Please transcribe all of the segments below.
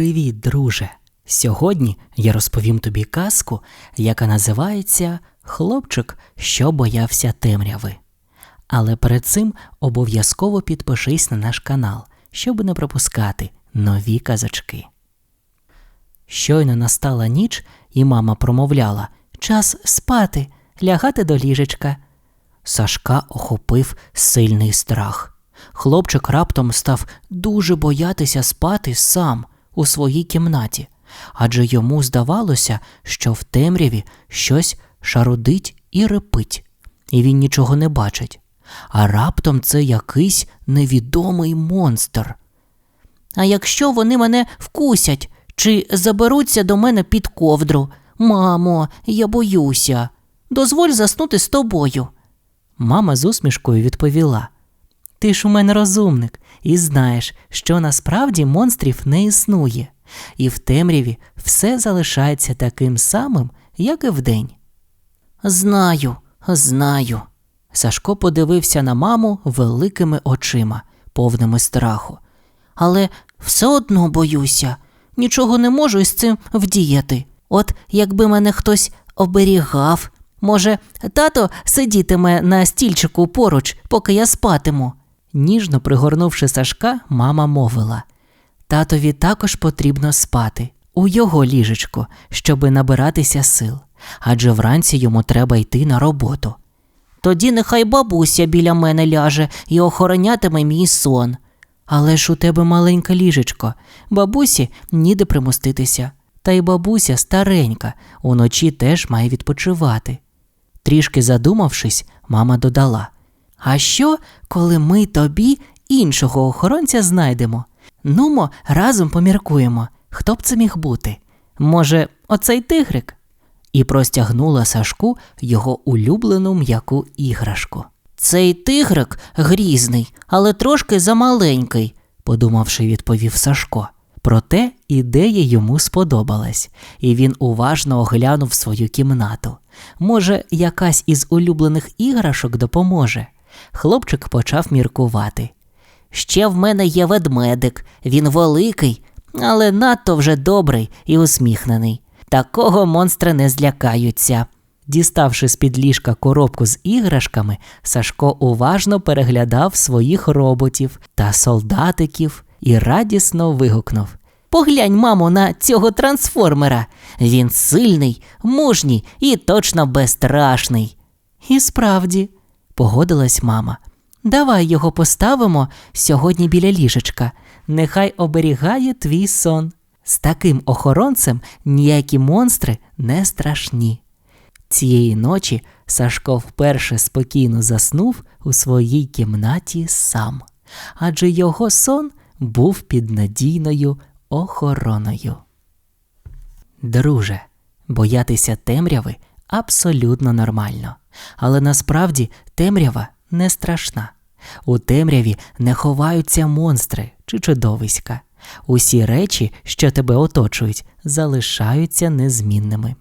Привіт, друже! Сьогодні я розповім тобі казку, яка називається Хлопчик, що боявся темряви. Але перед цим обов'язково підпишись на наш канал, щоб не пропускати нові казочки. Щойно настала ніч, і мама промовляла Час спати, лягати до ліжечка. Сашка охопив сильний страх. Хлопчик раптом став дуже боятися спати сам у своїй кімнаті, адже йому здавалося, що в темряві щось шарудить і репить, і він нічого не бачить. А раптом це якийсь невідомий монстр. А якщо вони мене вкусять чи заберуться до мене під ковдру, мамо, я боюся. Дозволь заснути з тобою. Мама з усмішкою відповіла. Ти ж у мене розумник і знаєш, що насправді монстрів не існує, і в темряві все залишається таким самим, як і вдень. Знаю, знаю. Сашко подивився на маму великими очима, повними страху. Але все одно боюся, нічого не можу із цим вдіяти. От якби мене хтось оберігав, може, тато сидітиме на стільчику поруч, поки я спатиму. Ніжно пригорнувши Сашка, мама мовила Татові також потрібно спати у його ліжечко, щоби набиратися сил, адже вранці йому треба йти на роботу. Тоді нехай бабуся біля мене ляже і охоронятиме мій сон. Але ж у тебе маленьке ліжечко, бабусі ніде примоститися. Та й бабуся старенька, уночі теж має відпочивати. Трішки задумавшись, мама додала А що, коли ми тобі іншого охоронця знайдемо? Нумо, разом поміркуємо, хто б це міг бути? Може, оцей тигрик? І простягнула Сашку його улюблену м'яку іграшку. Цей тигрик грізний, але трошки замаленький, подумавши, відповів Сашко. Проте ідея йому сподобалась, і він уважно оглянув свою кімнату. Може, якась із улюблених іграшок допоможе. Хлопчик почав міркувати. Ще в мене є ведмедик, він великий, але надто вже добрий і усміхнений. Такого монстра не злякаються. Діставши з під ліжка коробку з іграшками, Сашко уважно переглядав своїх роботів та солдатиків і радісно вигукнув Поглянь, мамо, на цього трансформера. Він сильний, мужній і точно безстрашний. І справді, погодилась мама. Давай його поставимо сьогодні біля ліжечка. Нехай оберігає твій сон. З таким охоронцем ніякі монстри не страшні. Цієї ночі Сашко вперше спокійно заснув у своїй кімнаті сам, адже його сон був під надійною охороною. Друже, боятися темряви абсолютно нормально, але насправді темрява не страшна. У темряві не ховаються монстри чи чудовиська. Усі речі, що тебе оточують, залишаються незмінними.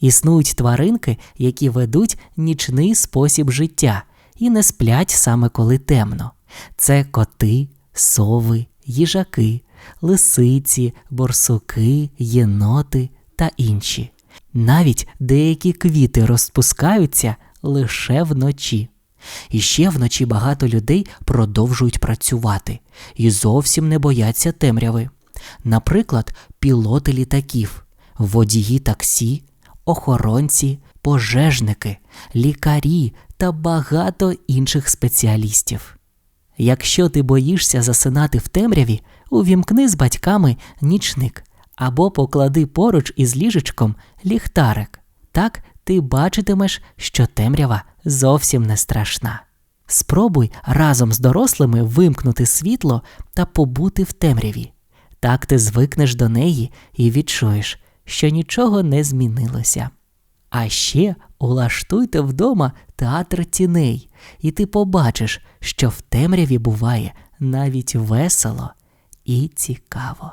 Існують тваринки, які ведуть нічний спосіб життя і не сплять саме коли темно. Це коти, сови, їжаки, лисиці, борсуки, єноти та інші. Навіть деякі квіти розпускаються лише вночі. І ще вночі багато людей продовжують працювати і зовсім не бояться темряви. Наприклад, пілоти літаків, водії таксі, охоронці, пожежники, лікарі та багато інших спеціалістів. Якщо ти боїшся засинати в темряві, увімкни з батьками нічник або поклади поруч із ліжечком ліхтарик. Так ти бачитимеш, що темрява зовсім не страшна. Спробуй разом з дорослими вимкнути світло та побути в темряві. Так ти звикнеш до неї і відчуєш, що нічого не змінилося. А ще улаштуйте вдома театр тіней, і ти побачиш, що в темряві буває навіть весело і цікаво.